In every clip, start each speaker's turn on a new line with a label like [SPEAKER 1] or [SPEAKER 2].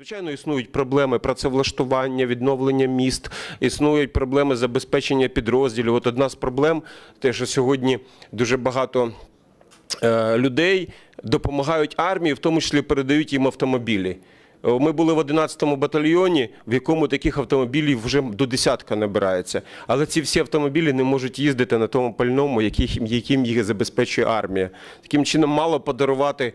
[SPEAKER 1] Звичайно, існують проблеми працевлаштування, відновлення міст, існують проблеми забезпечення підрозділів. От одна з проблем, те, що сьогодні дуже багато е, людей допомагають армії, в тому числі передають їм автомобілі. Ми були в 11-му батальйоні, в якому таких автомобілів вже до десятка набирається. Але ці всі автомобілі не можуть їздити на тому пальному, яким їх забезпечує армія. Таким чином, мало подарувати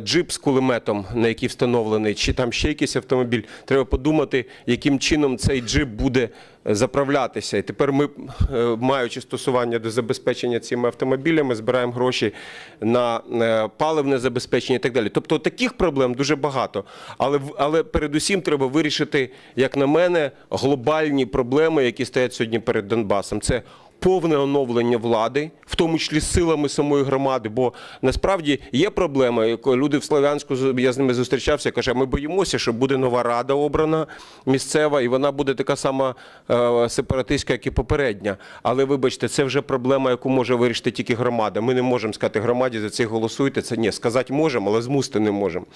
[SPEAKER 1] джип з кулеметом, на який встановлений, чи там ще якийсь автомобіль. Треба подумати, яким чином цей джип буде е, заправлятися. І тепер ми, е, маючи стосування до забезпечення цими автомобілями, збираємо гроші на е, паливне забезпечення і так далі. Тобто таких проблем дуже багато. Але, але передусім треба вирішити, як на мене, глобальні проблеми, які стоять сьогодні перед Донбасом. Це повне оновлення влади, в тому числі силами самої громади. Бо насправді є проблема. Люди в Слов'янську я з ними зустрічався. Каже, ми боїмося, що буде нова рада обрана місцева, і вона буде така сама е, сепаратистська, як і попередня. Але вибачте, це вже проблема, яку може вирішити тільки громада. Ми не можемо сказати громаді за це голосуйте. Це ні, сказати можемо, але змусити не можемо.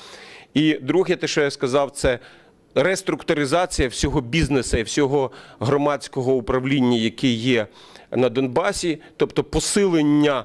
[SPEAKER 1] І друге, те, що я сказав, це реструктуризація всього бізнесу і всього громадського управління, яке є на Донбасі, тобто посилення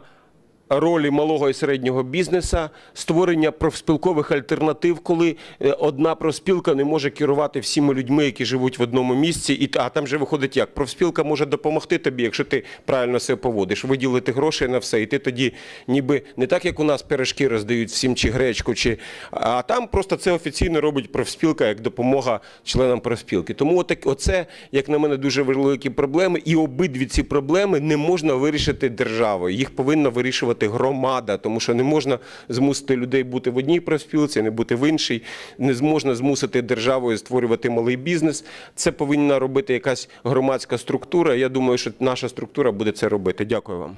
[SPEAKER 1] ролі малого і середнього бізнесу, створення профспілкових альтернатив, коли е, одна профспілка не може керувати всіма людьми, які живуть в одному місці, і а там же виходить як профспілка може допомогти тобі, якщо ти правильно себе поводиш, виділити гроші на все, і ти тоді ніби не так, як у нас пирожки роздають всім чи гречку, чи а там просто це офіційно робить профспілка як допомога членам профспілки. Тому отак, оце, як на мене, дуже великі проблеми, і обидві ці проблеми не можна вирішити державою. Їх повинна вирішувати громада, тому що не можна змусити людей бути в одній профспілці, не бути в іншій. Не зможна змусити державою створювати малий бізнес. Це повинна робити якась громадська структура. Я думаю, що наша структура буде це робити. Дякую вам.